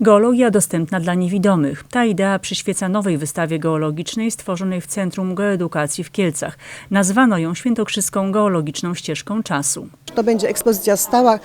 Geologia dostępna dla niewidomych. Ta idea przyświeca nowej wystawie geologicznej stworzonej w Centrum Geoedukacji w Kielcach. Nazwano ją Świętokrzyską Geologiczną Ścieżką Czasu. To będzie ekspozycja stała, e,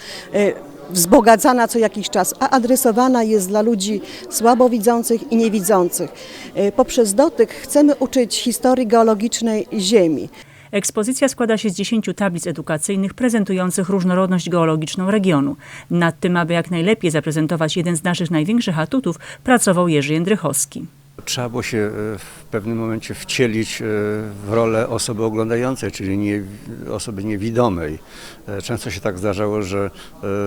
wzbogacana co jakiś czas, a adresowana jest dla ludzi słabowidzących i niewidzących. E, Poprzez dotyk chcemy uczyć historii geologicznej Ziemi. Ekspozycja składa się z 10 tablic edukacyjnych prezentujących różnorodność geologiczną regionu. Nad tym, aby jak najlepiej zaprezentować jeden z naszych największych atutów, pracował Jerzy Jędrychowski. Trzeba było się e, w pewnym momencie wcielić e, w rolę osoby oglądającej, czyli nie, osoby niewidomej. E, Często się tak zdarzało, że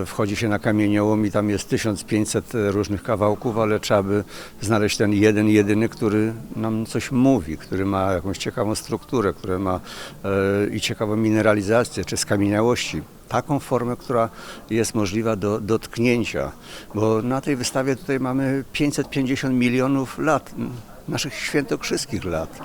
wchodzi się na kamieniołom i tam jest 1500 różnych kawałków, ale trzeba by znaleźć ten jeden, jedyny, który nam coś mówi, który ma jakąś ciekawą strukturę, który ma i ciekawą mineralizację czy skamieniałości taką formę, która jest możliwa do dotknięcia, bo na tej wystawie tutaj mamy 550 milionów lat, naszych świętokrzyskich lat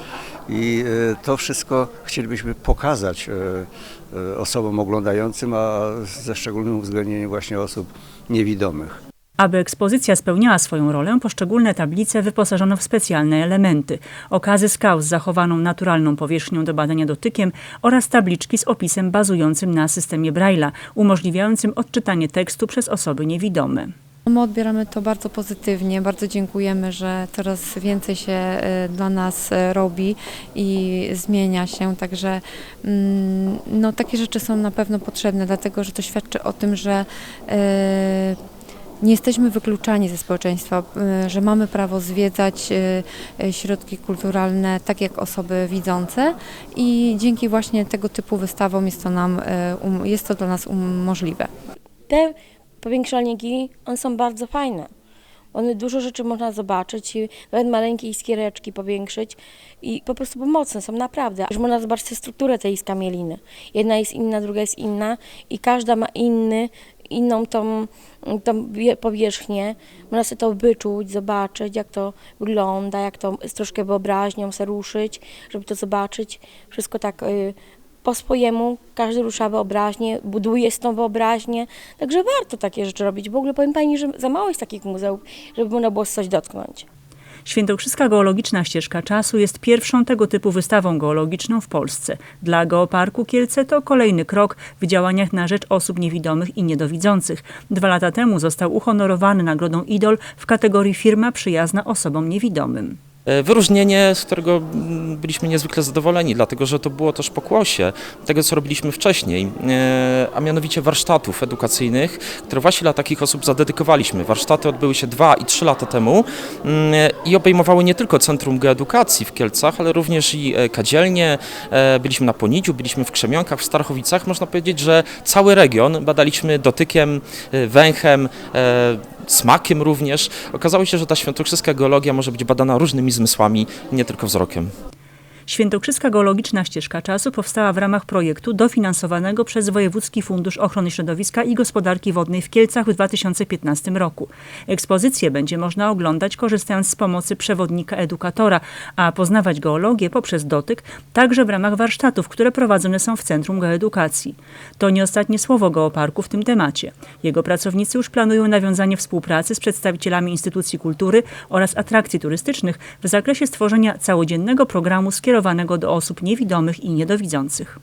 i e, to wszystko chcielibyśmy pokazać e, e, osobom oglądającym, a ze szczególnym uwzględnieniem właśnie osób niewidomych. Aby ekspozycja spełniała swoją rolę, poszczególne tablice wyposażono w specjalne elementy. Okazy skał z zachowaną naturalną powierzchnią do badania dotykiem oraz tabliczki z opisem bazującym na systemie Braille'a, umożliwiającym odczytanie tekstu przez osoby niewidome. My odbieramy to bardzo pozytywnie, bardzo dziękujemy, że coraz więcej się e, dla nas e, robi i zmienia się, także mm, no, takie rzeczy są na pewno potrzebne, dlatego że to świadczy o tym, że e, nie jesteśmy wykluczani ze społeczeństwa, e, że mamy prawo zwiedzać e, e, środki kulturalne tak jak osoby widzące i dzięki właśnie tego typu wystawom jest to, nam, um, jest to dla nas um, możliwe. Te powiększalniki, one są bardzo fajne. One dużo rzeczy można zobaczyć i nawet maleńkie iskiereczki powiększyć i po prostu pomocne są naprawdę. Już można zobaczyć strukturę tej skamieliny. Jedna jest inna, druga jest inna i każda ma inny, inną tą, tą wie- powierzchnię. Można sobie to wyczuć, zobaczyć jak to wygląda, jak to z troszkę wyobraźnią se ruszyć, żeby to zobaczyć. Wszystko tak y, po swojemu, każdy rusza wyobraźnię, buduje z tą wyobraźnię, także warto takie rzeczy robić. W ogóle powiem Pani, że za mało jest takich muzeów, żeby można było coś dotknąć. Świętokrzyska Geologiczna Ścieżka Czasu jest pierwszą tego typu wystawą geologiczną w Polsce. Dla Geoparku Kielce to kolejny krok w działaniach na rzecz osób niewidomych i niedowidzących. Dwa lata temu został uhonorowany nagrodą Idol w kategorii firma przyjazna osobom niewidomym. E, Wyróżnienie, z którego mm, byliśmy niezwykle zadowoleni, dlatego że to było też pokłosie tego, co robiliśmy wcześniej, e, a mianowicie warsztatów edukacyjnych, które właśnie dla takich osób zadedykowaliśmy. Warsztaty odbyły się dwa i trzy lata temu mm, i obejmowały nie tylko Centrum Geoedukacji w Kielcach, ale również i e, Kadzielnie, byliśmy na Ponidziu, byliśmy w Krzemionkach, w Starachowicach. Można powiedzieć, że cały region badaliśmy dotykiem, węchem, smakiem również. Okazało się, że ta świętokrzyska geologia może być badana różnymi zmysłami, nie tylko wzrokiem. Świętokrzyska Geologiczna Ścieżka Czasu powstała w ramach projektu dofinansowanego przez Wojewódzki Fundusz Ochrony Środowiska i Gospodarki Wodnej w Kielcach w 2015 roku. Ekspozycję będzie można oglądać korzystając z pomocy przewodnika edukatora, a poznawać geologię poprzez dotyk także w ramach warsztatów, które prowadzone są w Centrum Geoedukacji. To nie ostatnie słowo Geoparku w tym temacie. Jego pracownicy już planują nawiązanie współpracy z przedstawicielami instytucji kultury oraz atrakcji turystycznych w zakresie stworzenia całodziennego programu skierowanego do osób niewidomych i niedowidzących.